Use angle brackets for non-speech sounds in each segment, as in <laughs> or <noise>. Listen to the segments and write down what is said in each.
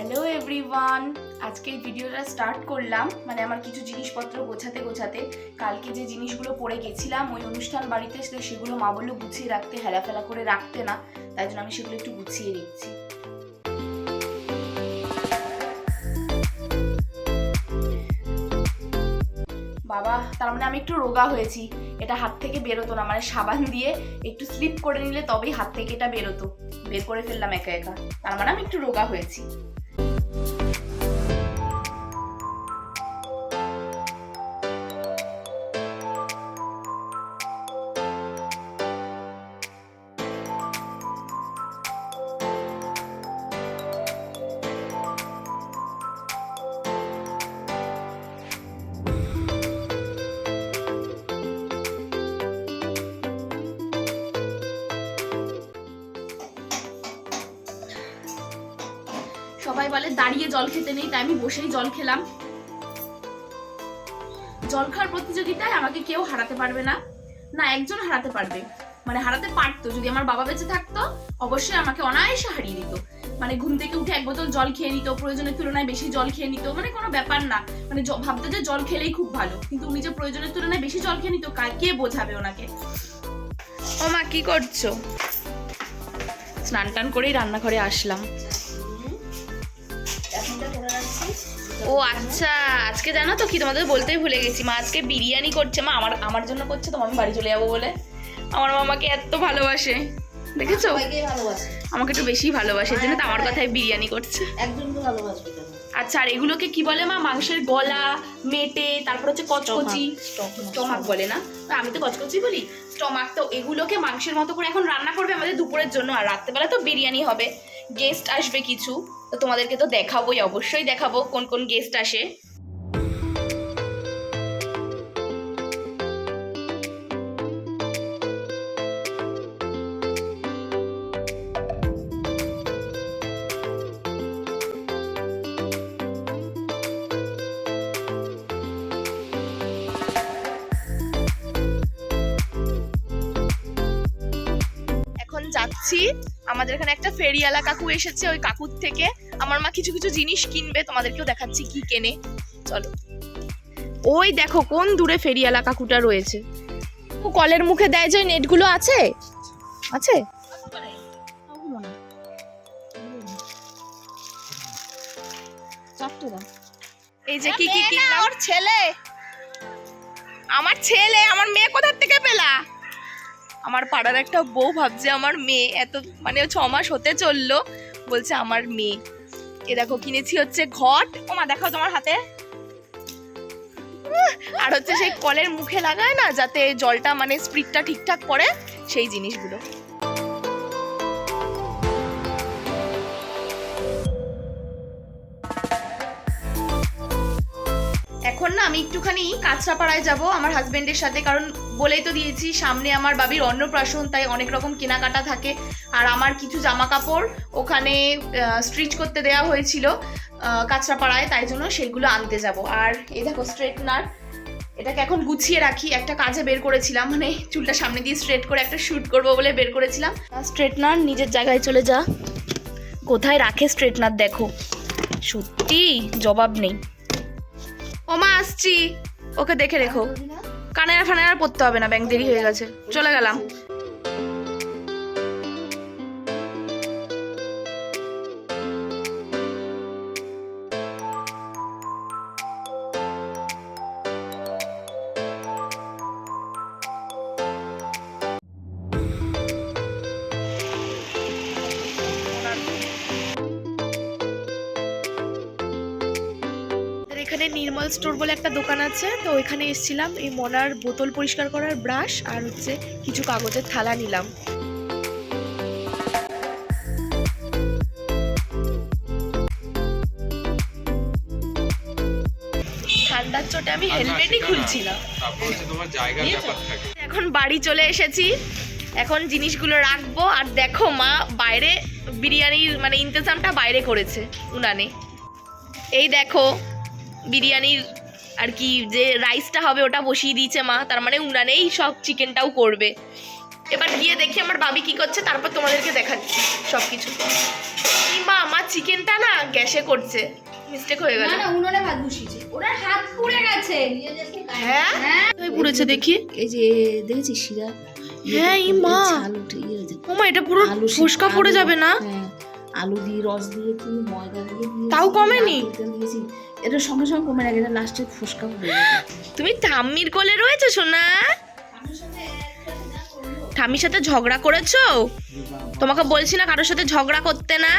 Hello everyone আজকে এই ভিডিওটা স্টার্ট করলাম। মানে আমার কিছু জিনিসপত্র গোছাতে গোছাতে কালকে যে জিনিসগুলো পড়ে গেছিলাম, ওই অনুষ্ঠান বাড়িতে সেগুলো মা বলল গুছিয়ে রাখতে, হেলাফেলা করে রাখতে না। তাই জন্য আমি সেগুলো একটু গুছিয়ে নিচ্ছি। বাবা, তার মানে আমি একটু রোগা হয়েছি। এটা হাত থেকে বেরোতো না। মানে সাবান দিয়ে একটু স্লিপ করে নিলে তবেই হাত থেকে এটা বেরোতো। বের করে ফেললাম একা একা। তার মানে আমি একটু রোগা হয়েছি। সবাই বলে দাঁড়িয়ে জল খেতে নেই তাই আমি বসেই জল খেলাম। জল খাওয়ার প্রতিযোগিতায় আমাকে কেউ হারাতে পারবে না। না একজন হারাতে পারবে। মানে হারাতে পারতো যদি আমার বাবা বেঁচে থাকতো অবশ্যই আমাকে অনায়াসে হারিয়ে দিত। মানে ঘুম থেকে উঠে এক বোতল জল খেয়ে নিত প্রয়োজনের তুলনায় বেশি জল খেয়ে নিত মানে কোনো ব্যাপার না। মানে ভাবতো যে জল খেলেই খুব ভালো কিন্তু উনি যে প্রয়োজনের তুলনায় বেশি জল খেয়ে নিত কে বোঝাবে ওনাকে? ও মা কি করছ? স্নান টান করেই রান্নাঘরে আসলাম। ও আচ্ছা আজকে জানো তো কি তোমাদের বলতেই ভুলে গেছি। মা আজকে বিরিয়ানি করছে। মা আমার আমার জন্য করছে তো আমি বাড়ি চলে যাব বলে। আমার মামাকে এত ভালোবাসে। দেখেছ? আমাকে একটু বেশি ভালোবাসে জন্য তো আমার কথায় বিরিয়ানি করছে। একজনকে ভালোবাসবে আচ্ছা আর এগুলোকে কি বলে মা? মাংসের গলা মেটে তারপর হচ্ছে কচকচি। স্টমাক বলে না? আমি তো কচকচি বলি। স্টমাক তো এগুলোকে মাংসের মতো করে এখন রান্না করবে আমাদের দুপুরের জন্য। আর রাত্রেবেলা তো বিরিয়ানি হবে। গেস্ট আসবে কিছু। তো তোমাদেরকে তো দেখাবোই, অবশ্যই দেখাবো কোন কোন গেস্ট আসে। যাচ্ছি, আমাদের এখানে একটা ফেরিওয়ালা কাকু এসেছে ওই কাকুর থেকে। আমার মা কিছু কিছু জিনিস কিনবে তোমাদেরকেও দেখাচ্ছি কি কেনে। চলো। ওই দেখো কোন দূরে ফেরিয়ালা কাকুটা রয়েছে। ও কলের মুখে দেয় যে নেটগুলো আছে? আছে? এই যে কি কি কিনলাম ওর ছেলে। আমার ছেলে আমার মেয়ে কোথার থেকে পেলা? আমার পাড়ার একটা বউ ভাবছে আমার মেয়ে এত মানে ছ মাস হতে চলল বলছে আমার মেয়ে। এ দেখো, কিনেছি হচ্ছে ঘট। ও মা, দেখাও তোমার হাতে। আর হচ্ছে সেই কলের মুখে লাগায় না, যাতে জলটা মানে স্প্রিটটা ঠিকঠাক পড়ে, সেই জিনিসগুলো। এখন না আমি একটুখানি কাঁচরাপাড়ায় যাব, আমার হাজবেন্ডের সাথে, কারণ বলেই তো দিয়েছি সামনে আমার বাবির অন্নপ্রাশন তাই অনেক রকম কেনাকাটা থাকে। আর আমার কিছু জামা কাপড় ওখানে স্ট্রিচ করতে দেওয়া হয়েছিল কাঁচরাপাড়ায় তাই জন্য সেইগুলো আনতে যাব। আর এই দেখো স্ট্রেটনার এটাকে এখন গুছিয়ে রাখি। একটা কাজে বের করেছিলাম মানে চুলটা সামনে দিয়ে স্ট্রেট করে একটা শ্যুট করব বলে বের করেছিলাম। স্ট্রেটনার নিজের জায়গায় চলে যা। কোথায় রাখে স্ট্রেটনার দেখো। সত্যি জবাব নেই। ওমা আসছি। ওকে দেখে রেখো। কানের ফানেরা পড়তে হবে না ব্যাংক দেরি হয়ে গেছে। চলে গেলাম। নির্মল স্টোর বলে একটা দোকান আছে। তো ওইখানে এসেছিলাম এই মনার বোতল পরিষ্কার করার ব্রাশ আর হচ্ছে কিছু কাগজের থালা নিলাম। ঠান্ডার চোটে আমি হেলমেটই খুলছি না। তারপর হচ্ছে তোমার জায়গার ব্যাপার থাকে এখন বাড়ি চলে এসেছি। এখন জিনিসগুলো রাখব। আর দেখো মা বাইরে বিরিয়ানির মানে ইন্তজামটা বাইরে করেছে উনানে। এই দেখো বিরিয়ানির আর কি যে রাইসটা হবে ওটা বসিয়ে দিয়েছে মা তার মানে উনানেই সব চিকেনটাও করবে। এবার গিয়ে দেখি আমার বাবি কি করছে তারপর তোমাদেরকে দেখাচ্ছি সব কিছু মা আমার চিকেনটা না গ্যাসে করছে। মিস্টেক হয়ে গেল। না না উনুনে ভাত বসিয়েছে। ওনার হাত পুড়ে গেছে। হ্যাঁ? হ্যাঁ। পুড়েছে দেখি। এই যে দেখেছিস শিরা? হ্যাঁ, এই মা। এটা পুরো ফুসকা পড়ে যাবে না? হ্যাঁ, আলু দিয়ে রস দিয়ে তুমি ময়দা দিয়ে তাও কমেনি? দিয়েছি। এটা সঙ্গে সঙ্গে কমে না এটা লাস্টে ফুসকা যাবে তুমি ঠাম্মির কোলে রয়েছে সোনা? ঠাম্মির সাথে ঝগড়া করেছ? তোমাকে বলছি না কারোর সাথে ঝগড়া করতে না।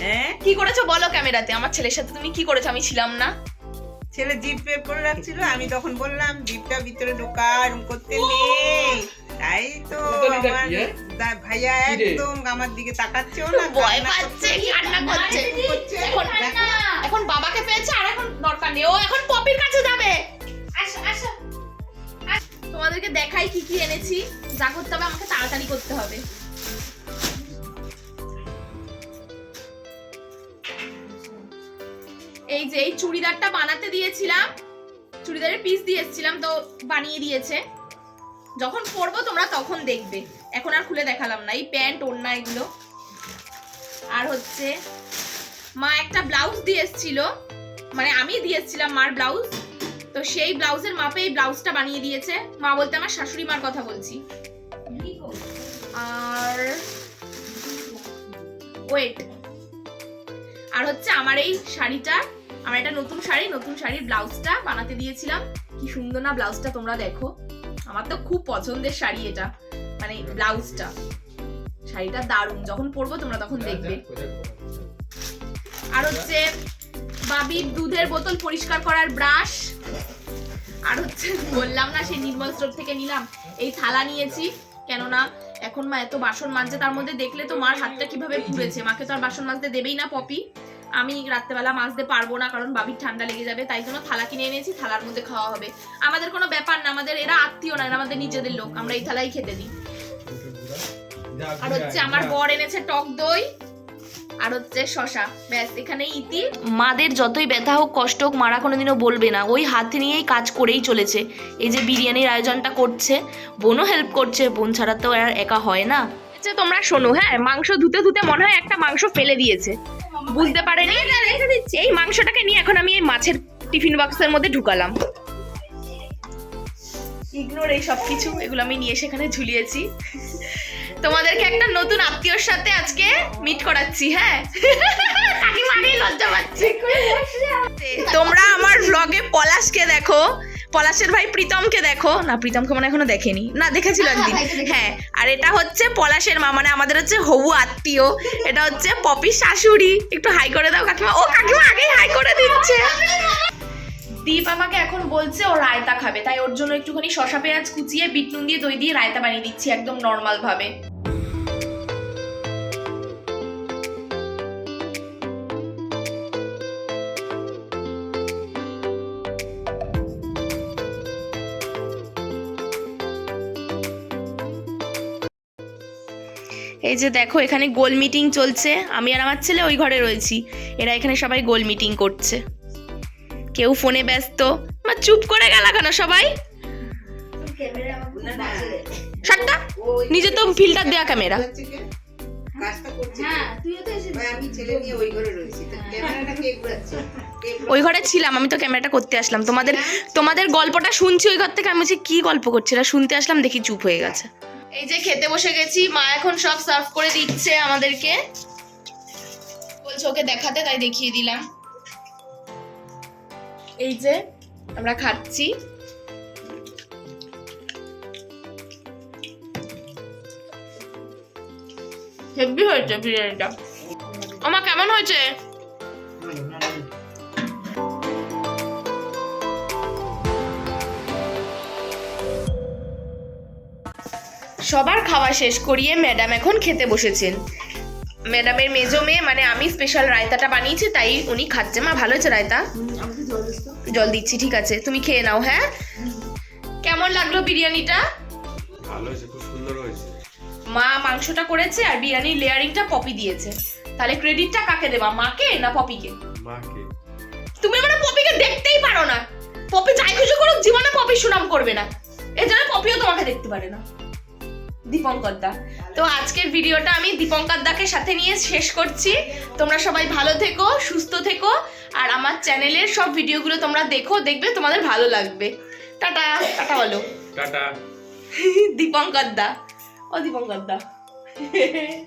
হ্যাঁ? কি করেছ বলো ক্যামেরাতে? আমার ছেলের সাথে তুমি কি করেছ? আমি ছিলাম না। ছেলে জিপ বের করে রাখছিল আমি তখন বললাম জিপটা ভিতরে ঢোকা এরকম করতে নেই। তাই তো আমার হ্যাঁ? ভাইয়া একদম আমার দিকে তাকাচ্ছেও না ভয় পাচ্ছে কান্না করছে। এখন এখন বাবাকে পেয়েছে আর এখন দরকার নেই। ও এখন পপির কাছে যাবে। তোমাদেরকে দেখাই কি কি এনেছি। যা করতে হবে আমাকে তাড়াতাড়ি করতে হবে। এই যে এই চুড়িদারটা বানাতে দিয়েছিলাম। চুড়িদারের পিস দিয়ে এসেছিলাম তো বানিয়ে দিয়েছে। যখন পরবো তোমরা তখন দেখবে। এখন আর খুলে দেখালাম না। এই প্যান্ট, ওড়না এগুলো। আর হচ্ছে, মা একটা ব্লাউজ দিয়ে এসেছিল। মানে আমি দিয়ে এসেছিলাম মার ব্লাউজ। তো সেই ব্লাউজের মাপে এই ব্লাউজটা বানিয়ে দিয়েছে। মা বলতে আমার শাশুড়ি মার কথা বলছি। আর ওয়েট। আর হচ্ছে আমার এই শাড়িটা, আমার একটা নতুন শাড়ি, নতুন শাড়ির ব্লাউজটা বানাতে দিয়েছিলাম। কি সুন্দর না ব্লাউজটা তোমরা দেখো। আমার তো খুব পছন্দের শাড়ি এটা মানে ব্লাউজটা। শাড়িটা দারুণ যখন পরবো তোমরা তখন দেখবে। আর হচ্ছে বাবির দুধের বোতল পরিষ্কার করার ব্রাশ। আর হচ্ছে বললাম না সেই নির্মল স্টোর থেকে নিলাম। এই থালা নিয়েছি কেননা এখন মা এত বাসন মাজছে তার মধ্যে দেখলে তো মার হাতটা কীভাবে পুড়েছে। মাকে তো আর বাসন মাজতে দেবেই না পপি। আমি রাত্রেবেলা মাজতে পারব না কারণ বাবির ঠান্ডা লেগে যাবে তাই জন্য থালা কিনে এনেছি থালার মধ্যে খাওয়া হবে। আমাদের কোনো ব্যাপার না আমাদের এরা আত্মীয় না আমাদের নিজেদের লোক আমরা এই থালাই খেতে দিই। আর হচ্ছে আমার বর এনেছে টক দই আর হচ্ছে শশা ব্যাস এখানেই ইতি। মাদের যতই ব্যথা হোক কষ্ট হোক মারা কোনোদিনও বলবে না। ওই হাত নিয়েই কাজ করেই চলেছে। এই যে বিরিয়ানির আয়োজনটা করছে বোনও হেল্প করছে বোন ছাড়া তো আর একা হয় না। আচ্ছা তোমরা শোনো হ্যাঁ মাংস ধুতে ধুতে মনে হয় একটা মাংস ফেলে দিয়েছে। বুঝতে পারেনি? এই মাংসটাকে নিয়ে এখন আমি এই মাছের টিফিন বক্সের মধ্যে ঢুকালাম। ইগনোর এই সব কিছু এগুলো আমি নিয়ে সেখানে ঝুলিয়েছি। তোমাদেরকে একটা নতুন আত্মীয়র সাথে আজকে মিট করাচ্ছি হ্যাঁ? কাকিমারই লজ্জা পাচ্ছে। তোমরা আমার ব্লগে পলাশকে দেখো। পলাশের ভাই প্রীতমকে দেখো। না প্রীতমকে মনে হয় এখনও দেখেনি। না দেখেছিল একদিন। হ্যাঁ আর এটা হচ্ছে পলাশের মা মানে আমাদের হচ্ছে হবু আত্মীয়। এটা হচ্ছে পপি শাশুড়ি। একটু হাই করে দাও কাকিমা। ও কাকিমা আগেই হাই করে দিচ্ছে। দীপ আমাকে এখন বলছে ও রায়তা খাবে তাই ওর জন্য একটুখানি শশা পেঁয়াজ কুচিয়ে বিট নুন দিয়ে দই দিয়ে রায়তা বানিয়ে দিচ্ছি একদম নর্মাল ভাবে। এই যে দেখো এখানে গোল মিটিং চলছে। আমি আর আমার ছেলে ওই ঘরে রয়েছি। এরা এখানে সবাই গোল মিটিং করছে। কেউ ফোনে ব্যস্ত। মা চুপ করে গেল কেন সবাই? সাতটা? নিজে তো ফিল্টার দেয়া ক্যামেরা হচ্ছে কি? কাজটা করছে কে? হ্যাঁ তুইও তো এসে ভাই, আমি ছেলে নিয়ে ওই ঘরে ছিলাম আমি তো ক্যামেরাটা করতে আসলাম। তোমাদের তোমাদের গল্পটা শুনছি ওই ঘর থেকে। আমি বলছি কি গল্প করছি? শুনতে আসলাম দেখি চুপ হয়ে গেছে। এই যে খেতে বসে গেছি, মা এখন সব সার্ভ করে দিচ্ছে আমাদেরকে। বলছে ওকে দেখাতে, তাই দেখিয়ে দিলাম। এই যে, আমরা খাচ্ছি। হেভি হয়েছে বিরিয়ানিটা। আমার কেমন হয়েছে? সবার খাওয়া শেষ করিয়ে ম্যাডাম এখন খেতে বসেছেন। ম্যাডামের মেজো মেয়ে মানে আমি স্পেশাল রায়তাটা বানিয়েছি তাই উনি খাচ্ছে। মা ভালো হয়েছে রায়তা? জল দিচ্ছি ঠিক আছে। তুমি খেয়ে নাও হ্যাঁ? কেমন লাগল বিরিয়ানিটা? ভালো হয়েছে খুব সুন্দর হয়েছে। মা মাংসটা করেছে আর বিরিয়ানির লেয়ারিংটা পপি দিয়েছে। তাহলে ক্রেডিটটা কাকে দেবা মাকে না পপিকে? মাকে। তুমি মানে পপিকে দেখতেই পারো না। পপি যাই খুশি করুক জীবনে পপি সুনাম করবে না। এর জন্য পপিও তোমাকে দেখতে পারে না। দীপঙ্কর দা তো আজকের ভিডিওটা আমি দীপঙ্কর দাকে সাথে নিয়ে শেষ করছি। তোমরা সবাই ভালো থেকো সুস্থ থেকো আর আমার চ্যানেলের সব ভিডিওগুলো তোমরা দেখো দেখবে তোমাদের ভালো লাগবে। টাটা টাটা বলো। টাটা। <laughs> দীপঙ্কর দা ও দীপঙ্কর দা <laughs>